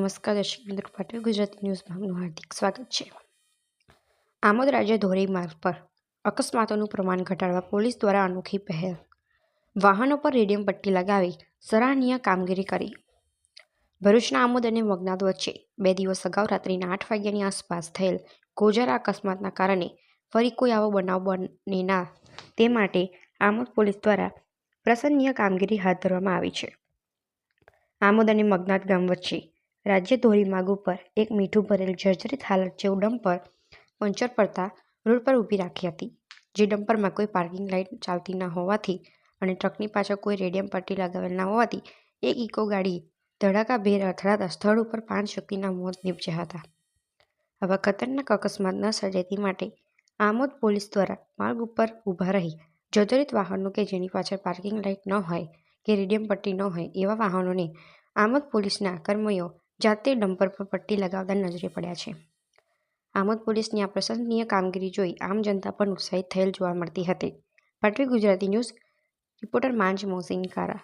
નમસ્કાર, દર્શક મિત્રો પાટવી ગુજરાતી ન્યૂઝમાં હાર્દિક સ્વાગત છે. આમોદ રાજ્ય ધોરીમાર્ગ પર અકસ્માતોનું પ્રમાણ ઘટાડવા પોલીસ દ્વારા અનોખી પહેલ. વાહનો પર રેડિયમ પટ્ટી લગાવી સરાહનીય કામગીરી કરી. ભરૂચના આમોદ અને મગનાદ વચ્ચે બે દિવસ અગાઉ રાત્રિના આઠ વાગ્યાની આસપાસ થયેલ ગોજારા અકસ્માતના કારણે ફરી કોઈ આવો બનાવ બને ના તે માટે આમોદ પોલીસ દ્વારા પ્રસન્નીય કામગીરી હાથ ધરવામાં આવી છે. આમોદ અને મગનાદ ગામ વચ્ચે રાજ્ય ધોરીમાર્ગ ઉપર એક મીઠું ભરેલ જર્જરિત હાલત જેવું ડમ્પર પંચર પડતા રોડ પર ઊભી રાખી હતી. જે ડમ્પરમાં કોઈ પાર્કિંગ લાઇટ ચાલતી ન હોવાથી અને ટ્રકની પાછળ કોઈ રેડિયમ પટ્ટી લગાવેલ ન હોવાથી એક ઇકો ગાડી ધડાકાભેર અથડાતા સ્થળ ઉપર પાંચ વ્યક્તિના મોત નીપજ્યા હતા. આવા ખતરનાક અકસ્માત ન સર્જાય માટે આમોદ પોલીસ દ્વારા માર્ગ ઉપર ઊભા રહી જર્જરિત વાહનો કે જેની પાછળ પાર્કિંગ લાઇટ ન હોય કે રેડિયમ પટ્ટી ન હોય એવા વાહનોને આમોદ પોલીસના કર્મીઓ જાતે ડમ્પર પર પટ્ટી લગાવતા નજરે પડ્યા છે. આમોદ પોલીસની આ પ્રશંસનીય કામગીરી જોઈ આમ જનતા પણ ઉત્સાહિત થયેલ જોવા મળતી હતી. પાટવી ગુજરાતી ન્યૂઝ, રિપોર્ટર માંજ મોહસિન કારા.